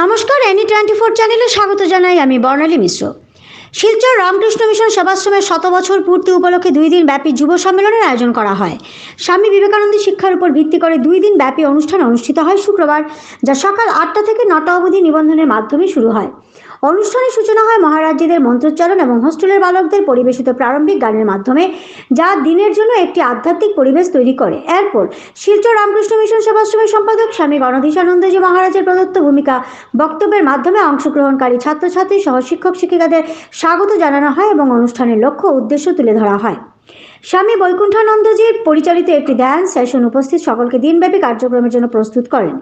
নমস্কার, any twenty four চ্যানেলে স্বাগত জানাই আমি বর্ণালী মিশ্র। শিলচর রামকৃষ্ণ মিশন সেবাশ্রমের শত বছর পূর্তি উপলক্ষে দুই দিন ব্যাপী যুব সম্মেলনের আয়োজন করা হয়। স্বামী বিবেকানন্দ শিক্ষার উপর ভিত্তি করে দুই দিন ব্যাপী অনুষ্ঠান অনুষ্ঠিত হয় শুক্রবার, যা সকাল আটটা থেকে নটা অবধি নিবন্ধনের মাধ্যমে শুরু হয়। অনুষ্ঠানের সূচনা হয় মহারাজ্যদের মন্ত্রোচ্চারণ এবং হোস্টেলের বালকদের পরিবেশিত প্রারম্ভিক গানের মাধ্যমে, যা দিনের জন্য একটি আধ্যাত্মিক পরিবেশ তৈরি করে। এরপর শিলচর রামকৃষ্ণ মিশন সেবাশ্রমের সম্পাদক স্বামী গণধীশানন্দজি মহারাজের প্রদত্ত ভূমিকা বক্তব্যের মাধ্যমে অংশগ্রহণকারী ছাত্রছাত্রী সহ শিক্ষক শিক্ষিকাদের স্বাগত জানানো হয় এবং অনুষ্ঠানের লক্ষ্য উদ্দেশ্য তুলে ধরা হয়। স্বামী বৈকুণ্ঠানন্দজির পরিচালিত একটি ধ্যান সেশন উপস্থিত সকলকে দিনব্যাপী কার্যক্রমের জন্য প্রস্তুত করেন।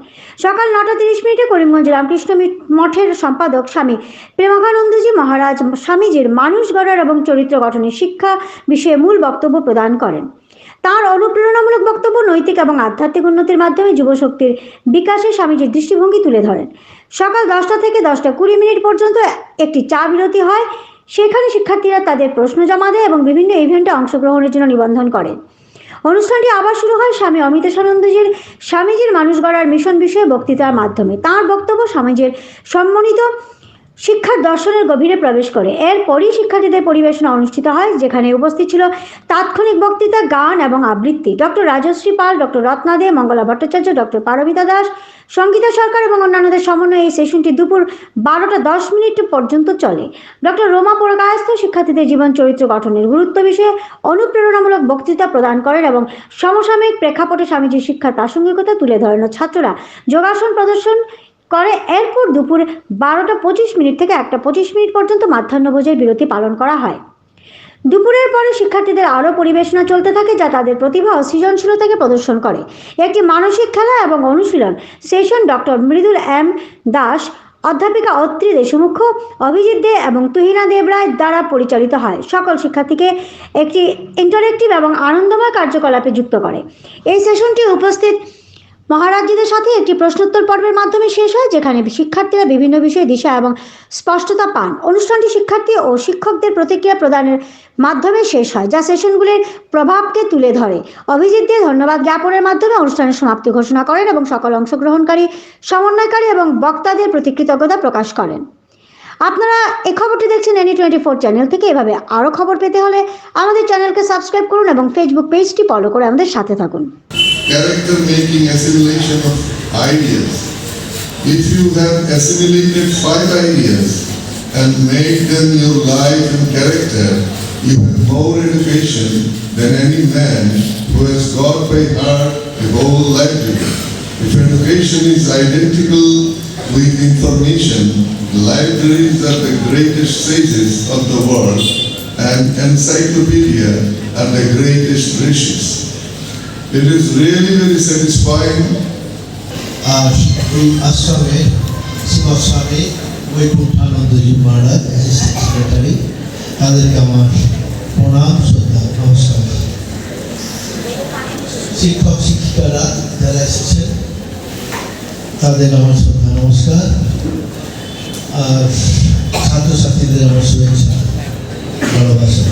সকাল নটা তিরিশ মিনিটে করিমগঞ্জ রামকৃষ্ণ মঠের সম্পাদক স্বামী প্রেমাকানন্দজি মহারাজ স্বামীজির মানুষ গড়ার এবং চরিত্র গঠনের শিক্ষা বিষয়ে মূল বক্তব্য প্রদান করেন। তার অনুপ্রেরণামূলক বক্তব্য, নৈতিক এবং আধ্যাত্মিক উন্নতির মাধ্যমে যুবশক্তির বিকাশে স্বামীজির দৃষ্টিভঙ্গি তুলে ধরেন। সকাল দশটা থেকে দশটা কুড়ি মিনিট পর্যন্ত একটি চা বিরতি হয়। সেখানে শিক্ষার্থীরা তাদের প্রশ্ন জমা দেয় এবং বিভিন্ন ইভেন্টে অংশগ্রহণের জন্য নিবন্ধন করেন অনুষ্ঠানটি আবার শুরু হয় স্বামী অমিতানন্দজির স্বামীজির মানুষ গড়ার মিশন বিষয়ে বক্তৃতার মাধ্যমে। তার বক্তব্য স্বামীজির সম্মানিত শিক্ষার দর্শনের গভীরে প্রবেশ করে। এরপরই শিক্ষার্থীদের পরিবেশনা অনুষ্ঠিত হয়, যেখানে উপস্থিত ছিল তাৎক্ষণিক বক্তৃতা, গান এবং আবৃত্তি। Doctor Rajashree Pal, doctor Ratna Dey Mangala Bhattacharya, doctor Parbita Das Sangeeta Sarkar এবং অন্যান্যদের সমন্বয়ে এই সেশনটি দুপুর বারোটা দশ মিনিট পর্যন্ত চলে। ডক্টর রোমা পোড়াকায়স্থ শিক্ষার্থীদের জীবন চরিত্র গঠনের গুরুত্ব বিষয়ে অনুপ্রেরণামূলক বক্তৃতা প্রদান করেন এবং সমসাময়িক প্রেক্ষাপটে স্বামীজির শিক্ষার প্রাসঙ্গিকতা তুলে ধরেন ছাত্ররা যোগাসন প্রদর্শন করে। এরপর দুপুর বারোটা পঁচিশ মিনিট থেকে একটা পঁচিশ মিনিট পর্যন্ত মাধ্যাহ্নভোজের বিরতি পালন করা হয়। দুপুরের পরে শিক্ষার্থীদের আরও পরিবেশনা চলতে থাকে যা তাদের প্রতিভা ও সৃজনশীলতাকে প্রদর্শন করে। একটি মানসিক খেলা এবং অনুশীলন session doctor Mridul M Das, অধ্যাপিকা অত্রি দেশমুখ, অভিজিৎ দে এবং তুহিনা দেবরায় দ্বারা পরিচালিত হয়। সকল শিক্ষার্থীকে একটি ইন্টারেক্টিভ এবং আনন্দময় কার্যকলাপে যুক্ত করে। এই সেশনটি উপস্থিত মহারাজ্যদের সাথে একটি প্রশ্নোত্তর পর্বের মাধ্যমে শেষ হয়, যেখানে শিক্ষার্থীরা বিভিন্ন বিষয়ে দিশা এবং স্পষ্টতা পান। অনুষ্ঠানটি শিক্ষার্থী ও শিক্ষকদের প্রতিক্রিয়া প্রদানের মাধ্যমে শেষ হয়, যা সেশনগুলির প্রভাবকে তুলে ধরে। অভিজিৎ দিয়ে ধন্যবাদ জ্ঞাপনের মাধ্যমে অনুষ্ঠানের সমাপ্তি ঘোষণা করেন এবং সকল অংশগ্রহণকারী, সমন্বয়কারী এবং বক্তাদের প্রতি কৃতজ্ঞতা প্রকাশ করেন। আপনারা এই খবরটি দেখছেন এনি টোয়েন্টি ফোর চ্যানেল থেকে। এভাবে আরও খবর পেতে হলে আমাদের চ্যানেলকে সাবস্ক্রাইব করুন এবং ফেসবুক পেজটি ফলো করে আমাদের সাথে থাকুন। Character making assimilation of ideas. If you have assimilated five ideas and made them your life and character, you have more education than any man who has got by heart a whole library. If education is identical with information, libraries are the greatest sages of the world and encyclopedia are the greatest riches. It is really very satisfying. আর এই আশ্রমে শিবস্বামী বৈকুণ্ঠানন্দজি মহারাজ assistant secretary তাদেরকে আমার প্রণাম, শ্রদ্ধা, নমস্কার। শিক্ষক, শিক্ষিকারা যারা এসেছেন, তাদের আমার শ্রদ্ধা, নমস্কার। আর ছাত্রছাত্রীদের আমার শুভেচ্ছা, ভালোবাসা।